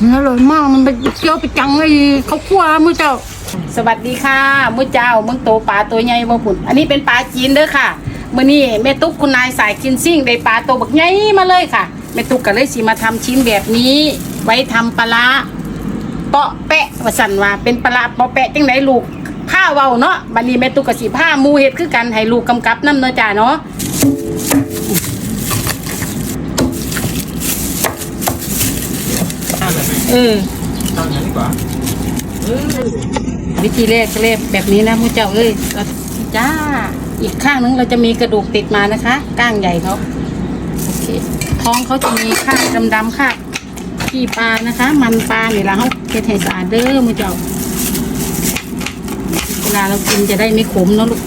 เนื้ออร่อยมากมันไปเคี้ยวไปจังไอ้ข้าวคั่วมือเจ้า สวัสดีค่ะมื้อเจ้ามึงโตปลาตัวใหญ่บ่พุ่นอันนี้เป็นปลาจีนเด้อค่ะมื้อนี้แม่ตุ๊กคุณนายสายกินซิ่งได้ปลาตัวบักใหญ่มาเลยค่ะแม่ตุ๊กก็เลยสิมาทำชิ้นแบบนี้ ไว้ทำปลาเปาะแปะว่าสั่นว่าเป็นปลาเปาะแปะจังไดลูกผ้าเว้าเนาะบัดนี้แม่ตุ๊กก็สิผ้ามูเฮ็ดคือกันให้ลูกกำกับนํเนาะจ้าเนาะ เออตอนนั้นดีกว่าวิธีแรกก็เรียกแบบนี้นะมูเจ้าเอ้ยเราจ้า อีกข้างนึงเราจะมีกระดูกติดมานะคะ ก้างใหญ่เขาโอเค ท้องเขาจะมีข้างดำๆค่ะขี้ปลานะคะ มันปลาเนี่ยเราเขาเก็บให้สะอาดเด้อมูเจ้าเวลาเรากินจะได้ไม่ขมเนาะลูก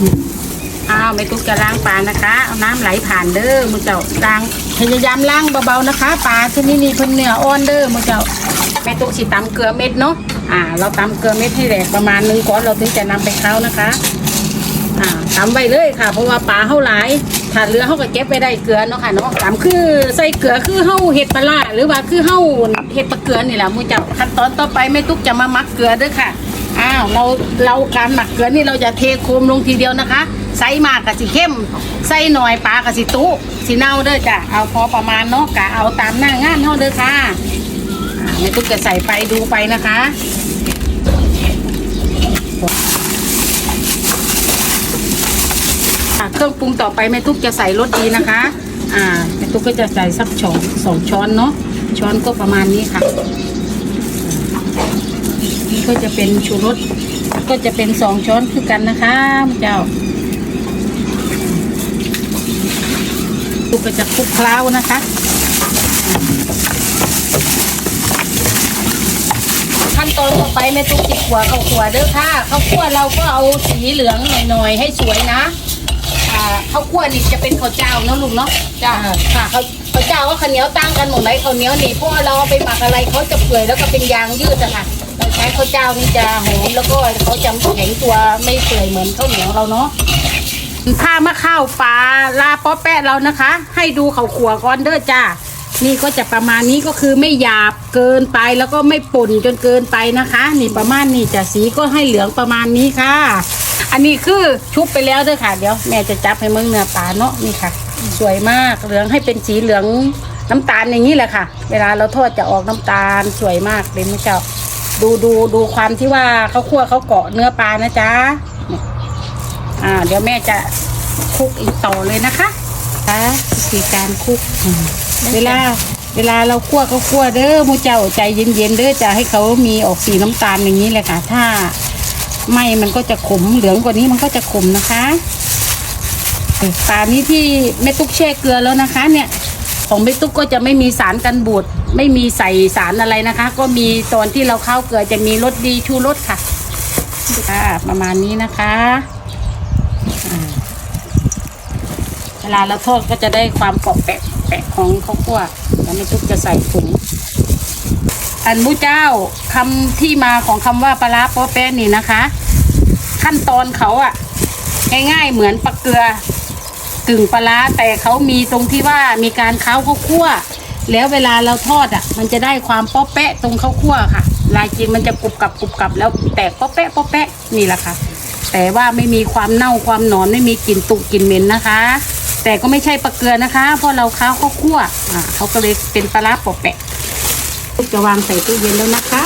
อ้าวไม่ตุ๊กจะล้างปลานะคะเอาน้ำไหลผ่านเด้อมือเจ้าล้างพยายามล้างเบาๆนะคะปลาชนิดนี้เพิ่นเนื้ออ่อนเด้อมือเจ้าแม่ตุ๊กสิตำเกลือเม็ดเนาะอ่า เราตำเกลือเม็ดให้แหลกประมาณนึงก่อนเราถึงจะนำไปเข้านะคะอ่าตำไว้เลยค่ะ เพราะว่าปลาเฮาหลายถ้าเหลือเฮาก็เก็บไว้ได้เกลือเนาะค่ะเนาะตำคือใส่เกลือคือเฮาเห็ดปลาร้าหรือว่าคือเฮาเห็ดปลาเกลือนี่แหละมูเจ้าขั้นตอนต่อไปแม่ตุ๊กจะมามักเกลือเด้อค่ะ อ้าวเราเราการหมักเกลือนี่เราจะเทโคมลงทีเดียวนะคะใส่มากกับสีเข้มใส่หน่อยปลากับสีตุสีเน่าเด้อจ้ะเอาพอประมาณเนาะกะเอาตามหน้างานเฮาเด้อค่ะอ่าแม่ตุ๊กจะใส่ไปดูไปนะคะเครื่องปรุงต่อไปแม่ตุ๊กจะใส่รสดีนะคะ อ่าแม่ตุ๊กก็จะใส่สักช้อนสองช้อนเนาะช้อนก็ประมาณนี้ค่ะ ก็จะเป็นชูรสก็จะเป็นสองช้อนคือกันนะคะเจ้าตุ๊กก็จะคลุกเคล้านะคะขั้นตอนต่อไปแม่ตุ๊กจิกหัวข้าวขัวเด้อค่ะข้าวคั่วเราก็เอาสีเหลืองหน่อยๆให้สวยนะอ่าข้าวคั่วนี่จะเป็นข้าวเจ้าเนาะลุงเนาะจ้าค่ะข้าวข้าวเจ้าก็ข้าวเหนียวตั้งกันหมดไหมข้าวเหนียวนี่เพราะว่าเราเอาไปหมักอะไรเขาจะเปื่อยแล้วก็เป็นยางยืดอะค่ะ เราใช้ข้าวเจ้านี่จะหอมแล้วก็เขาจะแข็งตัวไม่เปื่อยเหมือนข้าวเหนียวเราเนาะผ้ามะข้าวปลาลาป๊อแปะเรานะคะ ให้ดูเขาขัวก่อนเด้อจ้านี่ก็จะประมาณนี้ก็คือไม่หยาบเกินไปแล้วก็ไม่ป่นจนเกินไปนะคะ นี่ประมาณนี้จะสีก็ให้เหลืองประมาณนี้ค่ะ อันนี้คือชุบไปแล้วเด้อค่ะ เดี๋ยวแม่จะจับให้มึงเนื้อปลาเนาะนี่ค่ะ สวยมากเหลืองให้เป็นสีเหลืองน้ำตาลอย่างนี้แหละค่ะ เวลาเราทอดจะออกน้ำตาลสวยมากเลยนะเจ้า ดูดูดูความที่ว่าเขาคั่วเขาเกาะเนื้อปลานะจ๊ะนี่อ่า เดี๋ยวแม่จะคลุกอีกต่อเลยนะคะค่ะวิธีการคลุกอืมเวลา เวลาเราคั่วเขาคั่วเด้อมูเจ้าใจเย็นๆเด้อจะให้เขามีออกสีน้ำตาลอย่างนี้เลยค่ะ ถ้าไม่มันก็จะขมเหลืองกว่านี้มันก็จะขมนะคะเออปลานี้ที่แม่ตุ๊กแช่เกลือแล้วนะคะ เนี่ย ของแม่ตุ๊กก็จะไม่มีสารกันบูดไม่มีใส่สารอะไรนะคะ ก็มีตอนที่เราเข้าเกลือจะมีรสดีชูรสค่ะค่ะประมาณนี้นะคะเวลาเราทอดก็จะได้ความกรอบแปะแปะของข้าวคั่วแล้วแม่ตุ๊กจะใส่ถุงอันมูเจ้าคำที่มาของคำว่าปลาร้าโป๊ะแป้นนี่นะคะ ขั้นตอนเขาอะง่ายๆเหมือนปลาเกลือ กึ่งปลาร้าแต่เขามีตรงที่ว่ามีการเค้าข้าวคั่ว แล้วเวลาเราทอดอะ มันจะได้ความป๊อแปะตรงข้าวคั่วค่ะ ลายกินมันจะกรุบกรับกรุบกรับแล้วแตกป๊อแปะป๊อแปะนี่แหละค่ะ แต่ว่าไม่มีความเน่าความหนอนไม่มีกลิ่นตุกกลิ่นเหม็นนะคะ แต่ก็ไม่ใช่ปลาเกลือนะคะเพราะเราเค้าข้าวคั่วอ่าเขาก็เลยเป็นปลาร้าป๊อแปะจะวางใส่ตู้เย็นแล้วนะคะ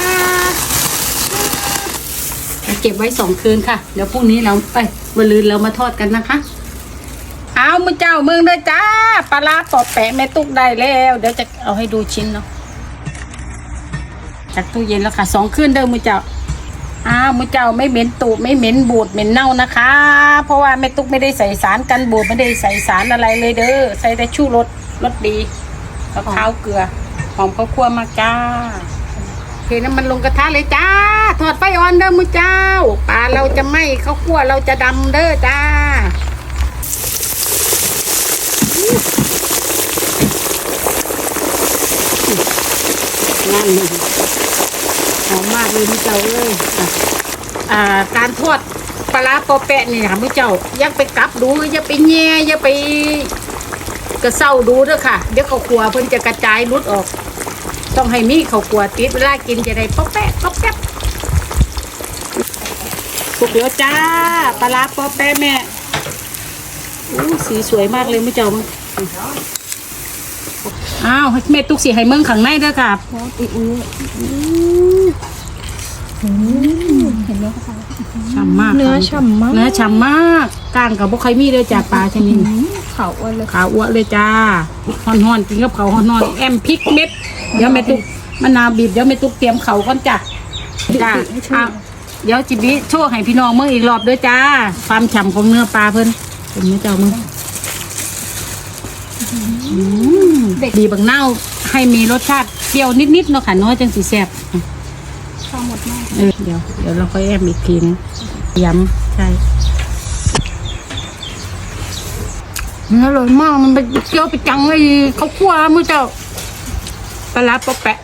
เก็บไว้สองคืนค่ะ เดี๋ยวพรุ่งนี้เราไปวันลืนเรามาทอดกันนะคะ เอามือเจ้าเมืองด้วยจ้าปลาร้าปอแปะแม่ตุกได้แล้ว เดี๋ยวจะเอาให้ดูชิ้นเนาะจากตู้เย็นแล้วค่ะสองคืนเดิมมือเจ้าอ้าวมือเจ้าไม่เหม็นตูดไม่เหม็นบูดเหม็นเน่านะคะ เพราะว่าแม่ตุกไม่ได้ใส่สารกันบูดไม่ได้ใส่สารอะไรเลยเด้อใส่แต่ชูรสรสดีแล้วข้าวเกลือหอมข้าวคั่วมากจ้าเทน้ำมันลงกระทะเลยจ้าทอดไฟอ่อนเด้อมือเจ้าปลาเราจะไหม้ข้าวคั่วเราจะดำเด้อจ้า นั่นเลยหอมมาก เลยมือเจ้าเลยอ่าการทอดปลาร้าปอแปะนี่ค่ะมุ้เจ้าอยังไปกลับดูอย่าไปแย่อย่าไปกระเซ้าดูเด้อค่ะ เดี๋ยวเขาขัวเพิ่นจะกระจายรุดออก ต้องให้มีเขาวขัวติดเวลากินจะได้ปอแปะปอแปะสุกแล้วจ้าปลาร้าปอแปะแม่อู้สีสวยมากเลยมุ้เจ้ามึงอ้าวแม่ตุกสีให้เมืองข้างในเด้อค่ะ ฉ่ำมากเนื้อค่ะฉ่ำมากเนื้อฉ่ำมากกล้างกับบุคอยมีเลยจ้าปลาชนิดนี้ขาวอ้วนเลยขาวอ้วนเลยจ้าฮอนฮอนๆกินกับเขาฮอนฮอนๆแอมพริกเม็ดเดี๋ยวแม่ตุ๊กมะนาวบีบเดี๋ยวแม่ตุ๊กเตรียมเขาก่อนจ้ะจ้าอะเดี๋ยวจิบิโชว์ให้พี่น้องเมื่ออีกรอบด้วยจ้า ความฉ่ำของเนื้อปลาเพิ่นเป็นไหมเจ้ามึงอืมบีบบางเน่าวให้มีรสชาติเปรี้ยวนิดๆเนาะค่ะน้อยจังสีแซ่บข้าวหม ดมากเออเดี๋ยวเดี๋ยวเราค่อยแอมอีกทีนึงย้ำใช่มันอร่อยมากมันไปเคี้ยวไปจังไอ้ข้าวคั่วมือเจ้าปลาร้าปะแปะ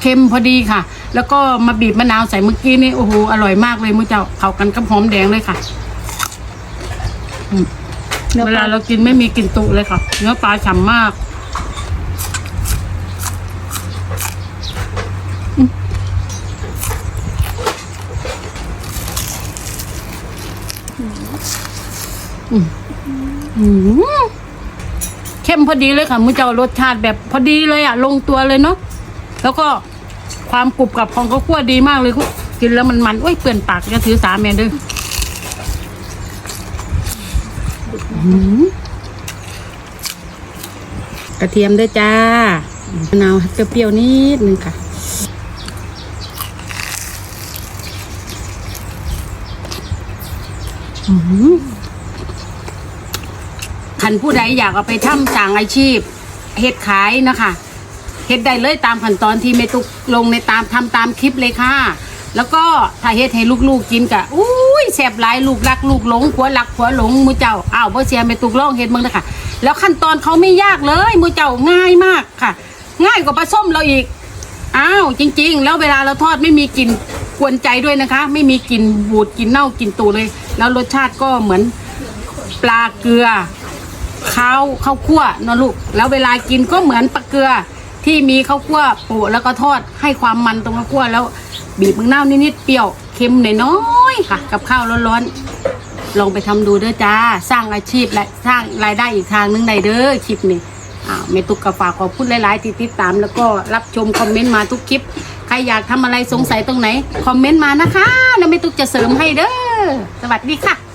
เค็มพอดีค่ะ แล้วก็มาบีบมะนาวใส่เมื่อกี้นี่โอ้โหอร่อยมากเลยมือเจ้าเข้ากันกับหอมแดงเลยค่ะอืมเวลาเรากินไม่มีกลิ่นตุเลยค่ะ เนื้อปลาฉ่ำมาก เข้มพอดีเลยค่ะมือเจ้ารสชาติแบบพอดีเลยอะ ลงตัวเลยเนาะแล้วก็ความกรุบกรับของข้าวคั่วดีมากเลยคุกินแล้วมันมันโอ้ยเปื่อนปากจะถือสามแมนด้วยกระเทียมด้วยจ้ามะนาวเปรี้ยวนิดนึงค่ะ คันผู้ใดอยากเอาไปทำสร้างอาชีพเฮ็ดขายนะคะเฮ็ดได้เลยตามขั้นตอนที่เมตุกลงในตามทำตามคลิปเลยค่ะ แล้วก็ถ้าเฮ็ดให้ลูกๆกินกะอุ้ยแซ่บหลายลูกรักลูกหลงผัวรักผัวหลงมือเจ้าอ้าวบ่เสียเมตุกลองเฮ็ดมึงนะคะแล้วขั้นตอนเขาไม่ยากเลยมือเจ้าง่ายมากค่ะ ง่ายกว่าปลาส้มเราอีกอ้าวจริง ๆ แล้วเวลาเราทอดไม่มีกลิ่น กวนใจด้วยนะคะ ไม่มีกลิ่นบูดกลิ่นเน่ากลิ่นตูเลย แล้วรสชาติก็เหมือนปลาเกลือข้าวข้าวคั่วนอะลูกแล้วเวลากินก็เหมือนปลาเกลือที่มีข้าวคั่วโปะแล้วก็ทอดให้ความมันตรงข้าวคั่วแล้ว บีบมะนาวนิดๆเปรี้ยวเค็มหน้อยๆค่ะ กับข้าวร้อนๆลองไปทำดูเด้อจ้า สร้างอาชีพและสร้างรายได้อีกทางนึงในเด้อคลิปนี้อ้าเมตุกกะฝากขอบคุณหลายๆที่ติดตาม แล้วก็รับชมคอมเมนต์มาทุกคลิป รอยากทำอะไรสงสัยตรงไหน คอมเมนต์มานะคะแล้วเมตุกจะเสริมให้เด้อ สวัสดีค่ะ